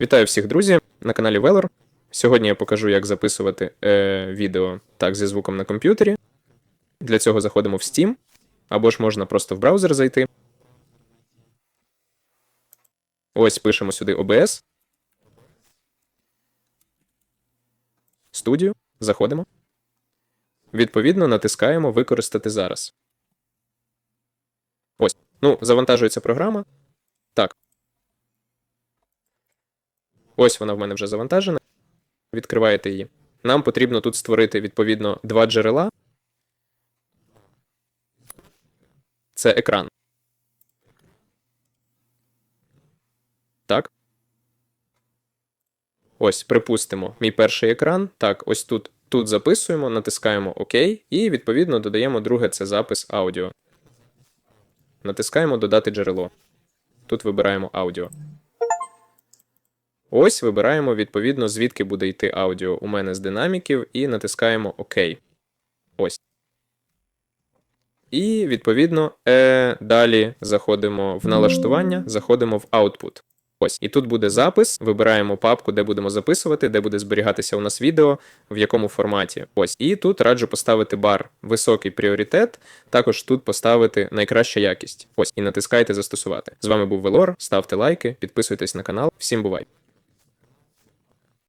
Вітаю всіх, друзі, на каналі Велор. Сьогодні я покажу, як записувати е, відео так зі звуком на комп'ютері. Для цього заходимо в Steam, або ж можна просто в браузер зайти. Ось пишемо сюди OBS. Студію. Заходимо. Відповідно, натискаємо Використати зараз. Ось. Ну, завантажується програма. Так. Ось вона в мене вже завантажена. Відкриваєте її. Нам потрібно тут створити відповідно два джерела. Це екран. Так. Ось, припустимо, мій перший екран. Так, ось тут, тут записуємо, натискаємо ОК, і відповідно додаємо друге це запис аудіо. Натискаємо Додати джерело. Тут вибираємо аудіо. Ось вибираємо відповідно, звідки буде йти аудіо у мене з динаміків, і натискаємо ОК. Ось. І відповідно е, далі заходимо в налаштування, заходимо в Output. Ось. І тут буде запис. Вибираємо папку, де будемо записувати, де буде зберігатися у нас відео, в якому форматі. Ось. І тут раджу поставити бар високий пріоритет. Також тут поставити найкраща якість. Ось і натискайте застосувати. З вами був Велор. Ставте лайки, підписуйтесь на канал. Всім бувай!